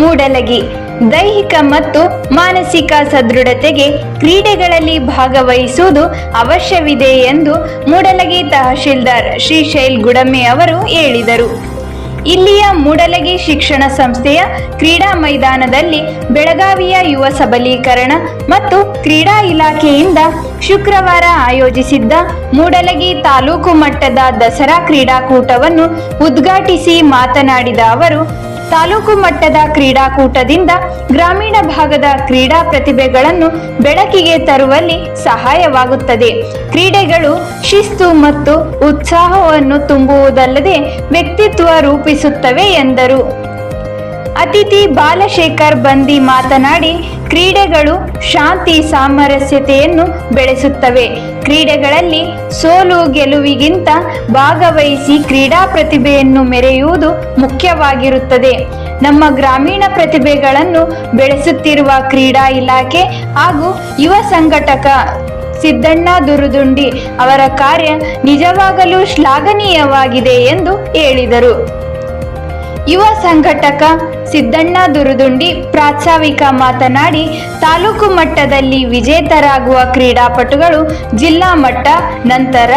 ಮೂಡಲಗಿ. ದೈಹಿಕ ಮತ್ತು ಮಾನಸಿಕ ಸದೃಢತೆಗೆ ಕ್ರೀಡೆಗಳಲ್ಲಿ ಭಾಗವಹಿಸುವುದು ಅವಶ್ಯವಿದೆ ಎಂದು ಮೂಡಲಗಿ ತಹಶೀಲ್ದಾರ್ ಶ್ರೀಶೈಲ್ ಗುಡಮ್ಮೆ ಅವರು ಹೇಳಿದರು. ಇಲ್ಲಿಯ ಮೂಡಲಗಿ ಶಿಕ್ಷಣ ಸಂಸ್ಥೆಯ ಕ್ರೀಡಾ ಮೈದಾನದಲ್ಲಿ ಬೆಳಗಾವಿಯ ಯುವ ಸಬಲೀಕರಣ ಮತ್ತು ಕ್ರೀಡಾ ಇಲಾಖೆಯಿಂದ ಶುಕ್ರವಾರ ಆಯೋಜಿಸಿದ್ದ ಮೂಡಲಗಿ ತಾಲೂಕು ಮಟ್ಟದ ದಸರಾ ಕ್ರೀಡಾಕೂಟವನ್ನು ಉದ್ಘಾಟಿಸಿ ಮಾತನಾಡಿದ ಅವರು ತಾಲೂಕು ಮಟ್ಟದ ಕ್ರೀಡಾಕೂಟದಿಂದ ಗ್ರಾಮೀಣ ಭಾಗದ ಕ್ರೀಡಾ ಪ್ರತಿಭೆಗಳನ್ನು ಬೆಳಕಿಗೆ ತರುವಲ್ಲಿ ಸಹಾಯವಾಗುತ್ತದೆ. ಕ್ರೀಡೆಗಳು ಶಿಸ್ತು ಮತ್ತು ಉತ್ಸಾಹವನ್ನು ತುಂಬುವುದಲ್ಲದೆ ವ್ಯಕ್ತಿತ್ವ ರೂಪಿಸುತ್ತವೆ ಎಂದರು. ಅತಿಥಿ ಬಾಲಶೇಖರ್ ಬಂದಿ ಮಾತನಾಡಿ, ಕ್ರೀಡೆಗಳು ಶಾಂತಿ ಸಾಮರಸ್ಯತೆಯನ್ನು ಬೆಳೆಸುತ್ತವೆ. ಕ್ರೀಡೆಗಳಲ್ಲಿ ಸೋಲು ಗೆಲುವಿಗಿಂತ ಭಾಗವಹಿಸಿ ಕ್ರೀಡಾ ಪ್ರತಿಭೆಯನ್ನು ಮೆರೆಯುವುದು ಮುಖ್ಯವಾಗಿರುತ್ತದೆ. ನಮ್ಮ ಗ್ರಾಮೀಣ ಪ್ರತಿಭೆಗಳನ್ನು ಬೆಳೆಸುತ್ತಿರುವ ಕ್ರೀಡಾ ಇಲಾಖೆ ಹಾಗೂ ಯುವ ಸಂಘಟಕ ಸಿದ್ದಣ್ಣ ದುರುದುಂಡಿ ಅವರ ಕಾರ್ಯ ನಿಜವಾಗಲೂ ಶ್ಲಾಘನೀಯವಾಗಿದೆ ಎಂದು ಹೇಳಿದರು. ಯುವ ಸಂಘಟಕ ಸಿದ್ದಣ್ಣ ದುರುದುಂಡಿ ಪ್ರಾಸ್ತಾವಿಕ ಮಾತನಾಡಿ ತಾಲೂಕು ಮಟ್ಟದಲ್ಲಿ ವಿಜೇತರಾಗುವ ಕ್ರೀಡಾಪಟುಗಳು ಜಿಲ್ಲಾ ಮಟ್ಟ, ನಂತರ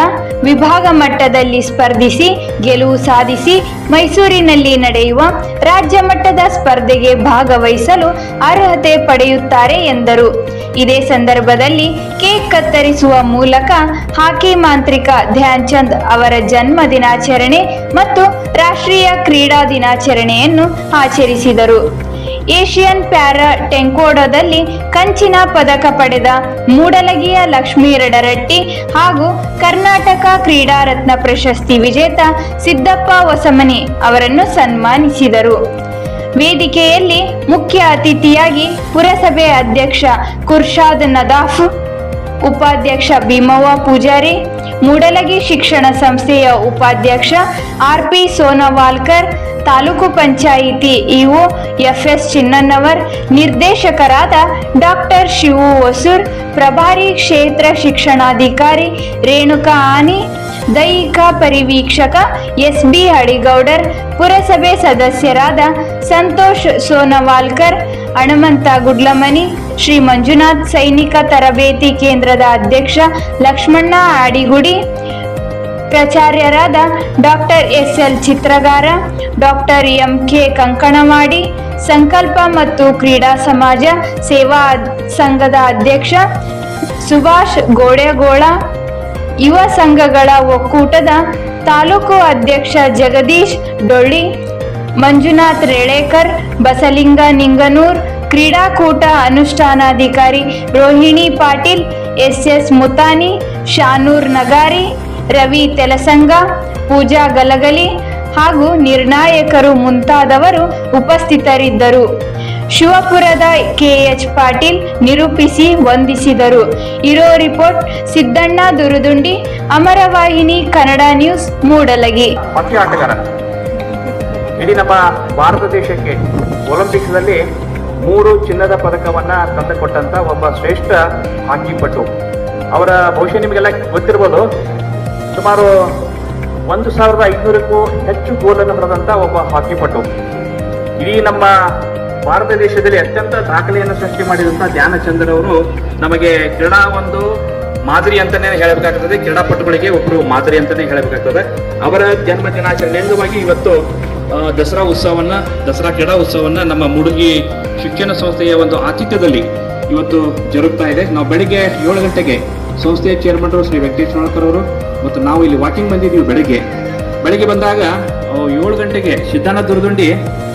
ವಿಭಾಗ ಮಟ್ಟದಲ್ಲಿ ಸ್ಪರ್ಧಿಸಿ, ಗೆಲುವು ಸಾಧಿಸಿ ಮೈಸೂರಿನಲ್ಲಿ ನಡೆಯುವ ರಾಜ್ಯ ಮಟ್ಟದ ಸ್ಪರ್ಧೆಗೆ ಭಾಗವಹಿಸಲು ಅರ್ಹತೆ ಪಡೆಯುತ್ತಾರೆ ಎಂದರು. ಇದೇ ಸಂದರ್ಭದಲ್ಲಿ ಕೇಕ್ ಕತ್ತರಿಸುವ ಮೂಲಕ ಹಾಕಿ ಮಾಂತ್ರಿಕ ಧ್ಯಾನ್ ಚಂದ್ ಅವರ ಜನ್ಮ ದಿನಾಚರಣೆ ಮತ್ತು ರಾಷ್ಟ್ರೀಯ ಕ್ರೀಡಾ ದಿನಾಚರಣೆಯನ್ನು ಆಚರಿಸಿದರು ಏಷಿಯನ್ ಪ್ಯಾರಾ ಟೆಂಕೋಡೋದಲ್ಲಿ ಕಂಚಿನ ಪದಕ ಪಡೆದ ಮೂಡಲಗಿಯ ಲಕ್ಷ್ಮೀ ರಡರಟ್ಟಿ ಹಾಗೂ ಕರ್ನಾಟಕ ಕ್ರೀಡಾ ರತ್ನ ಪ್ರಶಸ್ತಿ ವಿಜೇತ ಸಿದ್ದಪ್ಪ ಹೊಸಮನಿ ಅವರನ್ನು ಸನ್ಮಾನಿಸಿದರು. ವೇದಿಕೆಯಲ್ಲಿ ಮುಖ್ಯ ಅತಿಥಿಯಾಗಿ ಪುರಸಭೆ ಅಧ್ಯಕ್ಷ ಕುರ್ಷಾದ್ ನದಾಫ್, ಉಪಾಧ್ಯಕ್ಷ ಭೀಮವ್ವ ಪೂಜಾರಿ, ಮೂಡಲಗಿ ಶಿಕ್ಷಣ ಸಂಸ್ಥೆಯ ಉಪಾಧ್ಯಕ್ಷ R P Sonawalkar taluk panchayat EO FS Chinnannavar ನಿರ್ದೇಶಕರಾದ ಡಾಕ್ಟರ್ ಶಿವು ಹೊಸೂರ್, ಪ್ರಭಾರಿ ಕ್ಷೇತ್ರ ಶಿಕ್ಷಣಾಧಿಕಾರಿ ರೇಣುಕಾ ಆನಿ, ದೈಹಿಕ ಪರಿವೀಕ್ಷಕ ಎಸ್ ಬಿ ಹಳಿಗೌಡರ್, ಪುರಸಭೆ ಸದಸ್ಯರಾದ ಸಂತೋಷ್ ಸೋನವಾಲ್ಕರ್ ಹನುಮಂತ ಗುಡ್ಲಮನಿ, ಶ್ರೀ ಮಂಜುನಾಥ್ ಸೈನಿಕ ತರಬೇತಿ ಕೇಂದ್ರದ ಅಧ್ಯಕ್ಷ Lakshmanna Adigudi ಪ್ರಾಚಾರ್ಯರಾದ doctor S L Chitragar, doctor M K Kankanawadi, ಸಂಕಲ್ಪ ಮತ್ತು ಕ್ರೀಡಾ ಸಮಾಜ ಸೇವಾ ಸಂಘದ ಅಧ್ಯಕ್ಷ ಸುಭಾಷ್ ಗೋಡೆಗೋಳ, ಯುವ ಸಂಘಗಳ ಒಕ್ಕೂಟದ ತಾಲೂಕು ಅಧ್ಯಕ್ಷ ಜಗದೀಶ್ ಡೊಳ್ಳಿ, ಮಂಜುನಾಥ್ ರೇಳೇಕರ್, ಬಸಲಿಂಗ ನಿಂಗನೂರ್, ಕ್ರೀಡಾಕೂಟ ಅನುಷ್ಠಾನಾಧಿಕಾರಿ ರೋಹಿಣಿ ಪಾಟೀಲ್ ಎಸ್ ಎಸ್ ಮುತಾನಿ, ಶಾನೂರ್ ನಗಾರಿ ರವಿ ತೆಲಸಂಗ, ಪೂಜಾ ಗಲಗಲಿ ಹಾಗೂ ನಿರ್ಣಾಯಕರು ಮುಂತಾದವರು ಉಪಸ್ಥಿತರಿದ್ದರು. ಶಿವಪುರದ ಕೆಎಚ್ ಪಾಟೀಲ್ ನಿರೂಪಿಸಿ ವಂದಿಸಿದರು. ಇರೋ ರಿಪೋರ್ಟ್, ಸಿದ್ದಣ್ಣ ದುರುದುಂಡಿ, ಅಮರವಾಹಿನಿ, ಕನ್ನಡ ನ್ಯೂಸ್, ಮೂಡಲಗಿ. ಇಡೀ ನಮ್ಮ ಭಾರತ ದೇಶಕ್ಕೆ ಒಲಿಂಪಿಕ್ಸ್ನಲ್ಲಿ ಮೂರು ಚಿನ್ನದ ಪದಕವನ್ನ ತಂದುಕೊಟ್ಟಂತ ಒಬ್ಬ ಶ್ರೇಷ್ಠ ಹಾಕಿ ಪಟು ಅವರ ಬಹುಶಃ ನಿಮಗೆಲ್ಲ ಗೊತ್ತಿರ್ಬೋದು. ಸುಮಾರು ಒಂದು ಸಾವಿರದ ಐನೂರಕ್ಕೂ ಹೆಚ್ಚು ಗೋಲನ್ನು ಹೊಡೆದಂತ ಒಬ್ಬ ಹಾಕಿ ಪಟು. ಇಡೀ ನಮ್ಮ ಭಾರತ ದೇಶದಲ್ಲಿ ಅತ್ಯಂತ ದಾಖಲೆಯನ್ನು ಸೃಷ್ಟಿ ಮಾಡಿದಂತ ಧ್ಯಾನಚಂದ್ರ ಅವರು ನಮಗೆ ಕ್ರೀಡಾ ಒಂದು ಮಾದರಿ ಅಂತಾನೆ ಹೇಳಬೇಕಾಗ್ತದೆ. ಕ್ರೀಡಾಪಟುಗಳಿಗೆ ಒಬ್ಬರು ಮಾದರಿ ಅಂತಾನೆ ಹೇಳಬೇಕಾಗ್ತದೆ. ಅವರ ಜನ್ಮ ದಿನಾಚರಣೆ ಅಂಗವಾಗಿ ಇವತ್ತು ದಸರಾ ಉತ್ಸವವನ್ನ ದಸರಾ ಕ್ರೀಡಾ ಉತ್ಸವವನ್ನ ನಮ್ಮ ಮುಡುಗಿ ಶಿಕ್ಷಣ ಸಂಸ್ಥೆಯ ಒಂದು ಆತಿಥ್ಯದಲ್ಲಿ ಇವತ್ತು ಜರುಗ್ತಾ ಇದೆ. ನಾವು ಬೆಳಿಗ್ಗೆ ಏಳು ಗಂಟೆಗೆ ಸಂಸ್ಥೆಯ ಚೇರ್ಮನ್ ಶ್ರೀ ವೆಂಕಟೇಶ್ ನೋಳ್ಕರ್ ಅವರು ಮತ್ತು ನಾವು ಇಲ್ಲಿ ವಾಕಿಂಗ್ ಬಂದಿದ್ದೀವಿ ಬೆಳಗ್ಗೆ. ಬೆಳಗ್ಗೆ ಬಂದಾಗ ಏಳು ಗಂಟೆಗೆ ಸಿದ್ಧಾರ್ಥ ದುರ್ದುಂಡಿ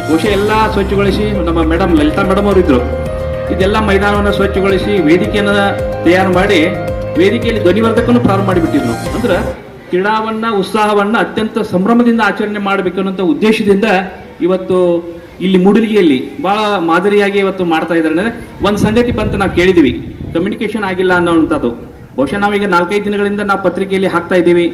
ಬಹುಶಃ ಎಲ್ಲ ಸ್ವಚ್ಛಗೊಳಿಸಿ ನಮ್ಮ ಮೇಡಮ್ ಲಲಿತಾ ಮೇಡಮ್ ಅವರಿದ್ದರು ಇದೆಲ್ಲ ಮೈದಾನವನ್ನು ಸ್ವಚ್ಛಗೊಳಿಸಿ ವೇದಿಕೆಯನ್ನು ತಯಾರು ಮಾಡಿ ವೇದಿಕೆಯಲ್ಲಿ ಧ್ವನಿವರ್ಧಕವನ್ನು ಪ್ರಾರಂಭ ಮಾಡಿಬಿಟ್ಟಿದ್ರು. ಅಂದ್ರೆ ಕ್ರೀಡಾವನ್ನ, ಉತ್ಸಾಹವನ್ನ ಅತ್ಯಂತ ಸಂಭ್ರಮದಿಂದ ಆಚರಣೆ ಮಾಡಬೇಕು ಅನ್ನೋ ಉದ್ದೇಶದಿಂದ ಇವತ್ತು ಇಲ್ಲಿ ಮೂಡಲಿಗೆಯಲ್ಲಿ ಬಹಳ ಮಾದರಿಯಾಗಿ ಇವತ್ತು ಮಾಡ್ತಾ ಇದ್ದಾರೆ. ಒಂದು ಸಂಗತಿ ಬಂತ ನಾವು ಕೇಳಿದೀವಿ. ಕಮ್ಯುನಿಕೇಶನ್ ಆಗಿಲ್ಲ ಅನ್ನೋವಂಥದ್ದು. ಬಹುಶಃ ನಾವೀಗ ನಾಲ್ಕೈದು ದಿನಗಳಿಂದ ನಾವು ಪತ್ರಿಕೆಯಲ್ಲಿ ಹಾಕ್ತಾ ಇದ್ದೀವಿ.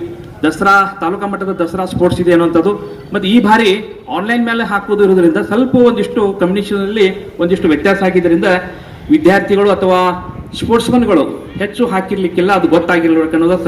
ದಸರಾ, ತಾಲೂಕಾ ಮಟ್ಟದ ದಸರಾ ಸ್ಪೋರ್ಟ್ಸ್ ಇದೆ ಅನ್ನುವಂಥದ್ದು. ಮತ್ತು ಈ ಬಾರಿ ಆನ್ಲೈನ್ ಮೇಲೆ ಹಾಕುವುದು ಇರೋದ್ರಿಂದ ಸ್ವಲ್ಪ ಒಂದಿಷ್ಟು ಕಮ್ಯುನಿಕೇಷನಲ್ಲಿ ಒಂದಿಷ್ಟು ವ್ಯತ್ಯಾಸ ಆಗಿದ್ದರಿಂದ ವಿದ್ಯಾರ್ಥಿಗಳು ಅಥವಾ ಸ್ಪೋರ್ಟ್ಸ್ಮನ್ಗಳು ಹೆಚ್ಚು ಹಾಕಿರ್ಲಿಕ್ಕಿಲ್ಲ, ಅದು ಗೊತ್ತಾಗಿರ್ಬೇಕು ಅನ್ನೋದು